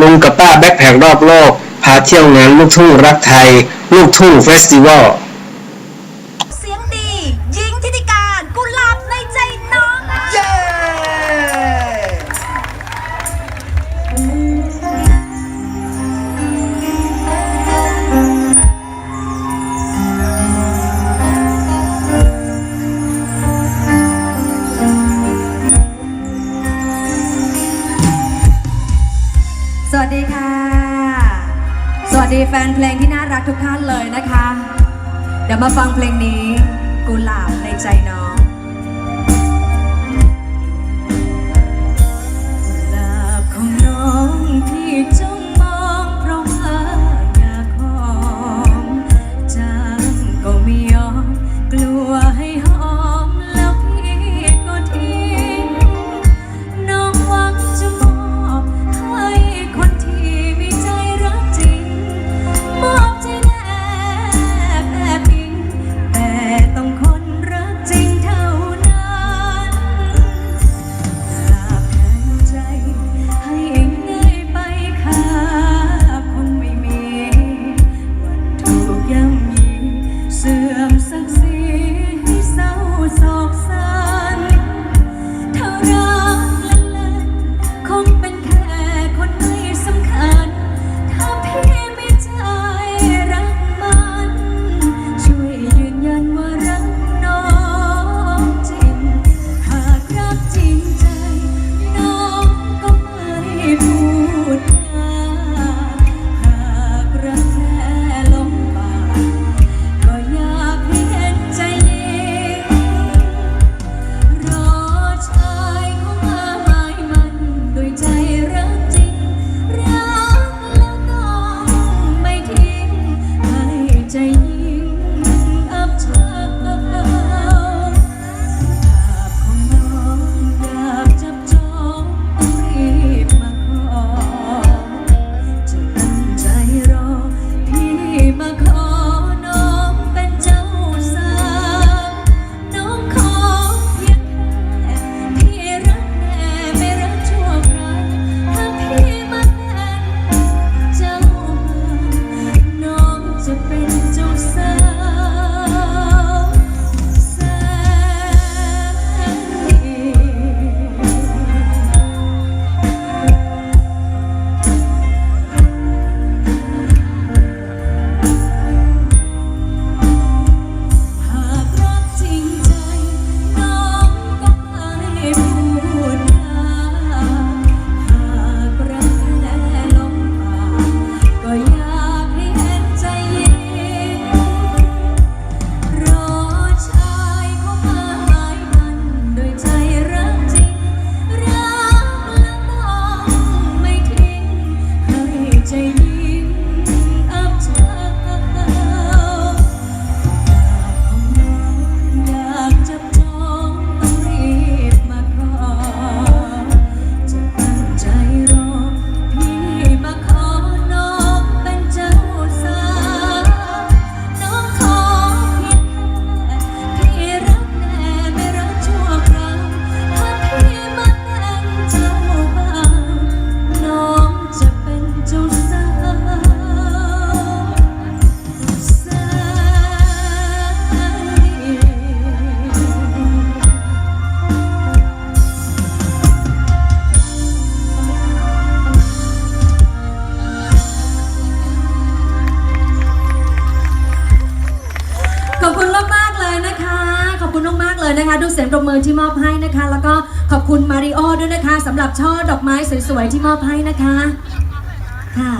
ลุงกับป้าแบ็คแพครอบโลก พาเที่ยวงานลูกทุ่งรักไทย ลูกทุ่งเฟสติวัล ดีแฟนเพลงที่น่ารักทุกท่านเลยนะคะ เดี๋ยวมาฟังเพลงนี้กุหลาบในใจน้อง เลนะคะ ดูเสียงปรบมือที่มอบให้นะคะ แล้วก็ขอบคุณมาริโอด้วยนะคะสำหรับช่อดอกไม้สวยๆที่มอบให้นะคะ ค่ะ